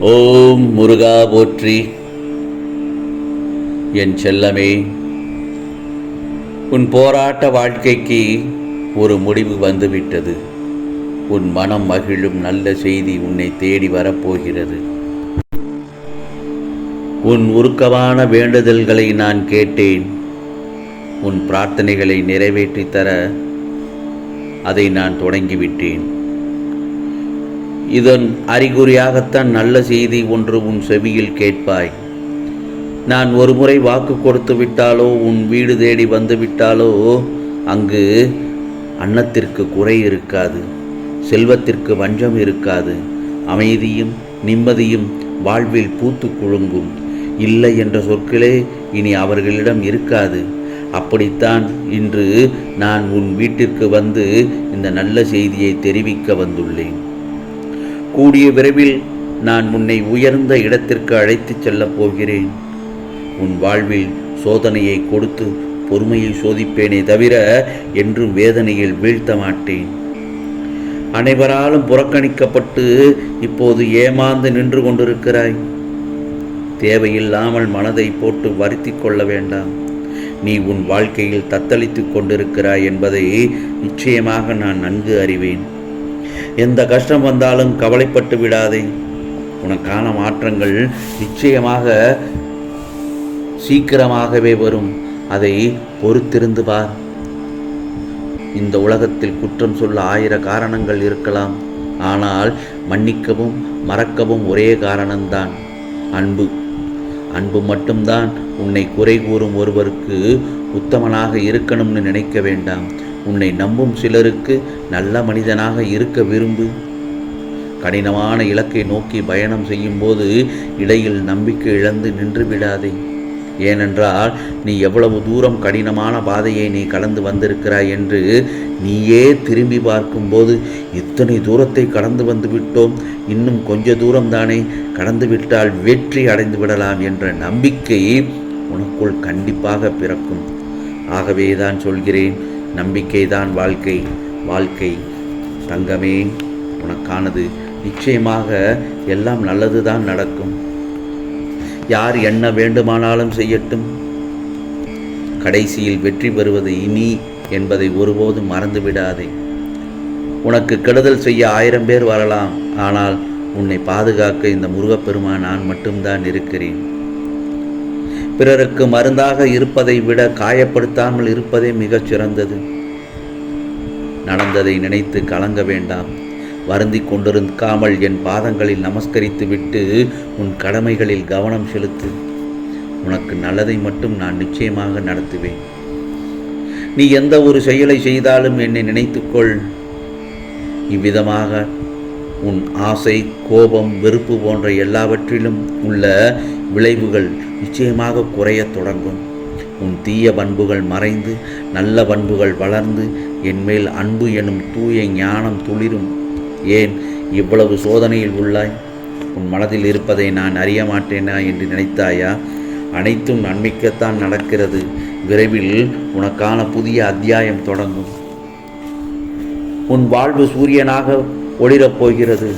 ஓம் முருகா போற்றி. என் செல்லமே உன் போராட்ட வாழ்க்கைக்கு ஒரு முடிவு வந்துவிட்டது. உன் மனம் மகிழும் நல்ல செய்தி உன்னை தேடி வரப்போகிறது. உன் உருக்கமான வேண்டுதல்களை நான் கேட்டேன். உன் பிரார்த்தனைகளை நிறைவேற்றித் தர அதை நான் தொடங்கிவிட்டேன். இதன் அறிகுறியாகத்தான் நல்ல செய்தி ஒன்று உன் செவியில் கேட்பாய். நான் ஒருமுறை வாக்கு கொடுத்து விட்டாலோ உன் வீடு தேடி வந்துவிட்டாலோ அங்கு அன்னத்திற்கு குறை இருக்காது செல்வத்திற்கு வஞ்சம் இருக்காது அமைதியும் நிம்மதியும் வாழ்வில் பூத்து குலுங்கும். இல்லை என்ற சொற்களே இனி அவர்களிடம் இருக்காது. அப்படித்தான் இன்று நான் உன் வீட்டிற்கு வந்து இந்த நல்ல செய்தியை தெரிவிக்க வந்துள்ளேன். கூடிய விரைவில் நான் உன்னை உயர்ந்த இடத்திற்கு அழைத்துச் செல்லப் போகிறேன். உன் வாழ்வில் சோதனையை கொடுத்து பொறுமையை சோதிப்பேனே தவிர என்றும் வேதனையில் வீழ்த்த மாட்டேன். அனைவராலும் புறக்கணிக்கப்பட்டு இப்போது ஏமாந்து நின்று கொண்டிருக்கிறாய். தேவையில்லாமல் மனதை போட்டு வருத்தி கொள்ள வேண்டாம். நீ உன் வாழ்க்கையில் தத்தளித்துக் கொண்டிருக்கிறாய் என்பதை நிச்சயமாக நான் நன்கு அறிவேன். எந்த கஷ்டம் வந்தாலும் கவலைப்பட்டு விடாதே. உனக்கான மாற்றங்கள் நிச்சயமாக சீக்கிரமாகவே வரும். அதை பொறுத்திருந்து பார். இந்த உலகத்தில் குற்றம் சொல்ல ஆயிர காரணங்கள் இருக்கலாம். ஆனால் மன்னிக்கவும் மறக்கவும் ஒரே காரணம்தான். அன்பு. அன்பு மட்டும்தான் உன்னை குறை கூறும் ஒருவருக்கு உத்தமனாக இருக்கணும்னு நினைக்க வேண்டாம். உன்னை நம்பும் சிலருக்கு நல்ல மனிதனாக இருக்க விரும்பு. கடினமான இலக்கை நோக்கி பயணம் செய்யும்போது இடையில் நம்பிக்கை இழந்து நின்று விடாதே ஏனென்றால் நீ எவ்வளவு தூரம் கடினமான பாதையை நீ கடந்து வந்திருக்கிறாய் என்று நீயே திரும்பி பார்க்கும்போது இத்தனை தூரத்தை கடந்து வந்து விட்டோம். இன்னும் கொஞ்ச தூரம் தானே கடந்து விட்டால் வெற்றி அடைந்து விடலாம் என்ற நம்பிக்கை உனக்குள் கண்டிப்பாக பிறக்கும். ஆகவே தான் சொல்கிறேன் நம்பிக்கைதான் வாழ்க்கை. வாழ்க்கை தங்கமே. உனக்கானது நிச்சயமாக எல்லாம் நல்லதுதான் நடக்கும். யார் என்ன வேண்டுமானாலும் செய்யட்டும். கடைசியில் வெற்றி பெறுவது இனி என்பதை ஒருபோதும் மறந்துவிடாதே. உனக்கு கெடுதல் செய்ய ஆயிரம் பேர் வரலாம். ஆனால் உன்னை பாதுகாக்க இந்த முருகப்பெருமான் நான் மட்டும்தான் இருக்கிறேன். பிறருக்கு மருந்தாக இருப்பதை விட காயப்படுத்தாமல் இருப்பதே மிகச் சிறந்தது. நடந்ததை நினைத்து கலங்க வேண்டாம். வருந்தி கொண்டிருக்காமல் என் பாதங்களில் நமஸ்கரித்து விட்டு உன் கடமைகளில் கவனம் செலுத்து. உனக்கு நல்லதை மட்டும் நான் நிச்சயமாக நடத்துவேன். நீ எந்த ஒரு செயலை செய்தாலும் என்னை நினைத்துக்கொள். இவ்விதமாக உன் ஆசை கோபம் வெறுப்பு போன்ற எல்லாவற்றிலும் உள்ள விளைவுகள் நிச்சயமாக குறையத் தொடங்கும். உன் தீய பண்புகள் மறைந்து நல்ல பண்புகள் வளர்ந்து என்மேல் அன்பு எனும் தூய ஞானம் துளிரும். ஏன் இவ்வளவு சோதனையில் உள்ளாய்? உன் மனதில் இருப்பதை நான் அறிய மாட்டேனா என்று நினைத்தாயா? அனைத்தும் நன்மைக்கத்தான் நடக்கிறது. விரைவில் உனக்கான புதிய அத்தியாயம் தொடங்கும். உன் வாழ்வு சூரியனாக ஒளிரப் போகிறது.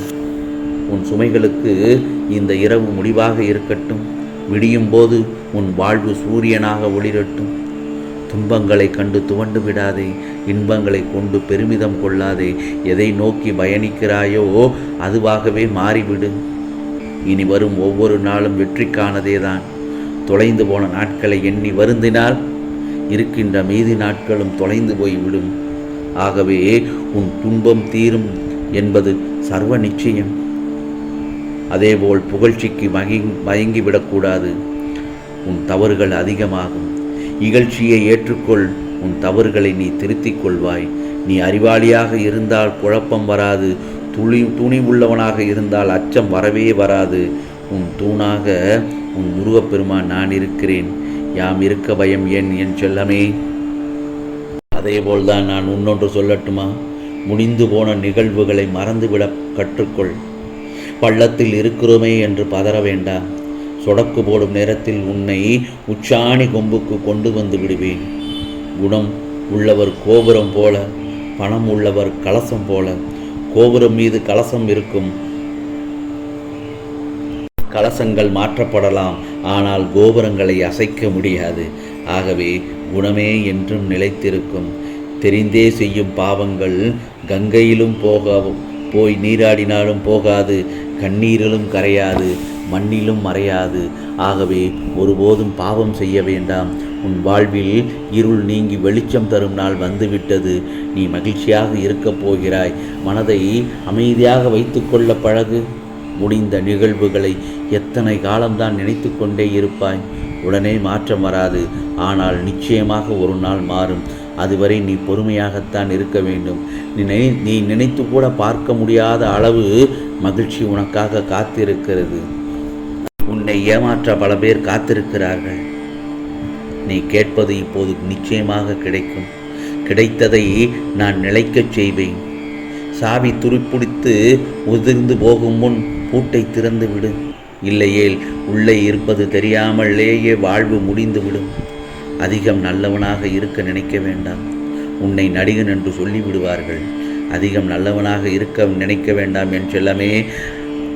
உன் சுமைகளுக்கு இந்த இரவு முடிவாக இருக்கட்டும். விடியும் போது உன் வாழ்வு சூரியனாக ஒளிரட்டும். துன்பங்களை கண்டு துவண்டு விடாதே இன்பங்களை கொண்டு பெருமிதம் கொள்ளாதே எதை நோக்கி பயணிக்கிறாயோ அதுவாகவே மாறிவிடு. இனி வரும் ஒவ்வொரு நாளும் வெற்றிக்கானதே தான் தொலைந்து போன நாட்களை எண்ணி வருந்தினால் இருக்கின்ற மீதி நாட்களும் தொலைந்து போய்விடும். ஆகவே உன் துன்பம் தீரும் என்பது சர்வ நிச்சயம். அதேபோல் புகழ்ச்சிக்கு மகி மயங்கிவிடக்கூடாது. உன் தவறுகள் அதிகமாகும். இகழ்ச்சியை ஏற்றுக்கொள். உன் தவறுகளை நீ திருத்திக் கொள்வாய் நீ அறிவாளியாக இருந்தால் குழப்பம் வராது. துளி துணிவுள்ளவனாக இருந்தால் அச்சம் வரவே வராது. உன் தூணாக உன் முருகப்பெருமான் நான் இருக்கிறேன். யாம் இருக்க பயம் ஏன் என் செல்லமே? அதேபோல்தான் நான் உன்னொன்று சொல்லட்டுமா? முடிந்து போன நிகழ்வுகளை மறந்துவிட கற்றுக்கொள். பள்ளத்தில் இருக்கிறோமே என்று பதற வேண்டாம். சொடக்கு போடும் நேரத்தில் உன்னை உச்சாணி கொம்புக்கு கொண்டு வந்து விடுவேன். குணம் உள்ளவர் கோபுரம் போல பணம் உள்ளவர் கலசம் போல. கோபுரம் மீது கலசம் இருக்கும். கலசங்கள் மாற்றப்படலாம். ஆனால் கோபுரங்களை அசைக்க முடியாது. ஆகவே குணமே என்றும் நிலைத்திருக்கும். தெரிந்தே செய்யும் பாவங்கள் கங்கையிலும் போக போய் நீராடினாலும் போகாது. கண்ணீரிலும் கரையாது மண்ணிலும் மறையாது. ஆகவே ஒருபோதும் பாவம் செய்ய வேண்டாம். உன் வாழ்வில் இருள் நீங்கி வெளிச்சம் தரும் நாள் வந்துவிட்டது. நீ மகிழ்ச்சியாக இருக்கப் போகிறாய். மனதை அமைதியாக வைத்துக்கொள்ள பழகு. முடிந்த நிகழ்வுகளை எத்தனை காலம்தான் நினைத்து கொண்டே இருப்பாய்? உடனே மாற்றம் வராது. ஆனால் நிச்சயமாக ஒரு நாள் மாறும். அதுவரை நீ பொறுமையாகத்தான் இருக்க வேண்டும். நீ நினை நீ நினைத்து கூட பார்க்க முடியாத அளவு மகிழ்ச்சி உனக்காக காத்திருக்கிறது. உன்னை ஏமாற்ற பல பேர் காத்திருக்கிறார்கள். நீ கேட்பது இப்போது நிச்சயமாக கிடைக்கும். கிடைத்ததை நான் நிலைக்கச் செய்வேன். சாவி துருப்பிடித்து உதிர்ந்து போகும் முன் பூட்டை திறந்து விடு இல்லையேல் உள்ளே இருப்பது தெரியாமலேயே வாழ்வு முடிந்துவிடும். அதிகம் நல்லவனாக இருக்க நினைக்க வேண்டாம். உன்னை நடிகன் என்று சொல்லிவிடுவார்கள். அதிகம் நல்லவனாக இருக்க நினைக்க வேண்டாம் என் செல்லமே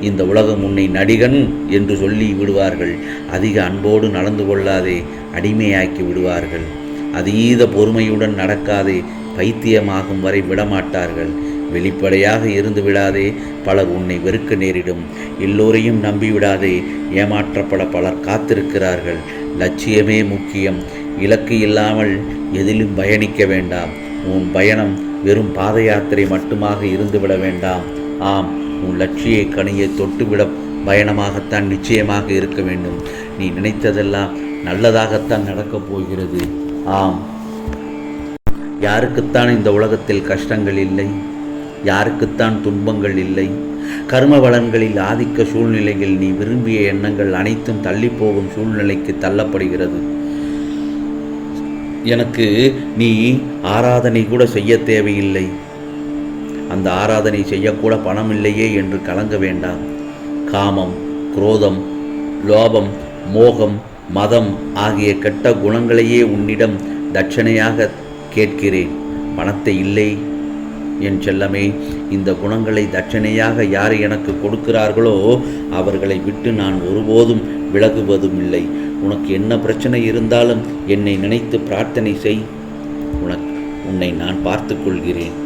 இந்த உலகம் உன்னை நடிகன் என்று சொல்லி விடுவார்கள். அதிக அன்போடு நடந்து கொள்ளாதே அடிமையாக்கி விடுவார்கள். அதீத பொறுமையுடன் நடக்காதே பைத்தியமாகும் வரை விடமாட்டார்கள். வெளிப்படையாக இருந்து விடாதே பலர் உன்னை வெறுக்க நேரிடும். எல்லோரையும் நம்பிவிடாதே ஏமாற்றப்பட பலர் காத்திருக்கிறார்கள். லட்சியமே முக்கியம். இலக்கு இல்லாமல் எதிலும் பயணிக்க வேண்டாம். உன் பயணம் வெறும் பாத யாத்திரை மட்டுமாக இருந்துவிட வேண்டாம். ஆம் உன் லட்சிய கனியை தொட்டுவிட பயணமாகத்தான் நிச்சயமாக இருக்க வேண்டும். நீ நினைத்ததெல்லாம் நல்லதாகத்தான் நடக்கப் போகிறது. ஆம். யாருக்குத்தான் இந்த உலகத்தில் கஷ்டங்கள் இல்லை? யாருக்குத்தான் துன்பங்கள் இல்லை? கர்ம வளன்களில் ஆதிக்க சூழ்நிலையில் நீ விரும்பிய எண்ணங்கள் அனைத்தும் தள்ளிப்போகும் சூழ்நிலைக்கு தள்ளப்படுகிறது. எனக்கு நீ ஆராதனை கூட செய்ய தேவையில்லை. அந்த ஆராதனை செய்யக்கூட பணம் இல்லையே என்று கலங்க வேண்டாம். காமம் குரோதம் லோபம் மோகம் மதம் ஆகிய கெட்ட குணங்களையே உன்னிடம் தட்சணையாக கேட்கிறேன். பணத்தை இல்லை. என் செல்லமே இந்த குணங்களை தட்சணையாக யார் எனக்கு கொடுக்கிறார்களோ அவர்களை விட்டு நான் ஒருபோதும் விலகுவதும் இல்லை உனக்கு என்ன பிரச்சனை இருந்தாலும் என்னை நினைத்து பிரார்த்தனை செய். உனக்கு உன்னை நான் பார்த்து கொள்கிறேன்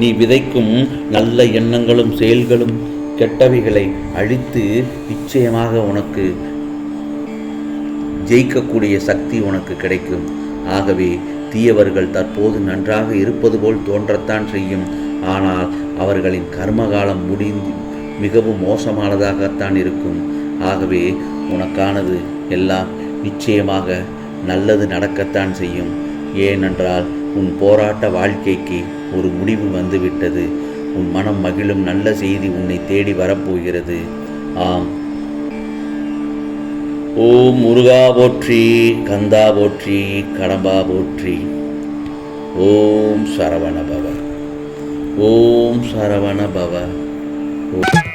நீ விதைக்கும் நல்ல எண்ணங்களும் செயல்களும் கெட்டவைகளை அழித்து நிச்சயமாக உனக்கு ஜெயிக்கக்கூடிய சக்தி உனக்கு கிடைக்கும். ஆகவே தீயவர்கள் தற்போது நன்றாக இருப்பது போல் தோன்றத்தான் செய்யும். ஆனால் அவர்களின் கர்மகாலம் முடிந்து மிகவும் மோசமானதாகத்தான் இருக்கும். ஆகவே உனக்கானது எல்லாம் நிச்சயமாக நல்லது நடக்கத்தான் செய்யும். ஏனென்றால் உன் போராட்ட வாழ்க்கைக்கு ஒரு முடிவு வந்துவிட்டது. உன் மனம் மகிழும் நல்ல செய்தி உன்னை தேடி வரப்போகிறது. ஆம். ஓம் முருகா போற்றி கந்தா போற்றி கடம்பா போற்றி. ஓம் சரவண பவ. ஓம் சரவண பவ. ஓம்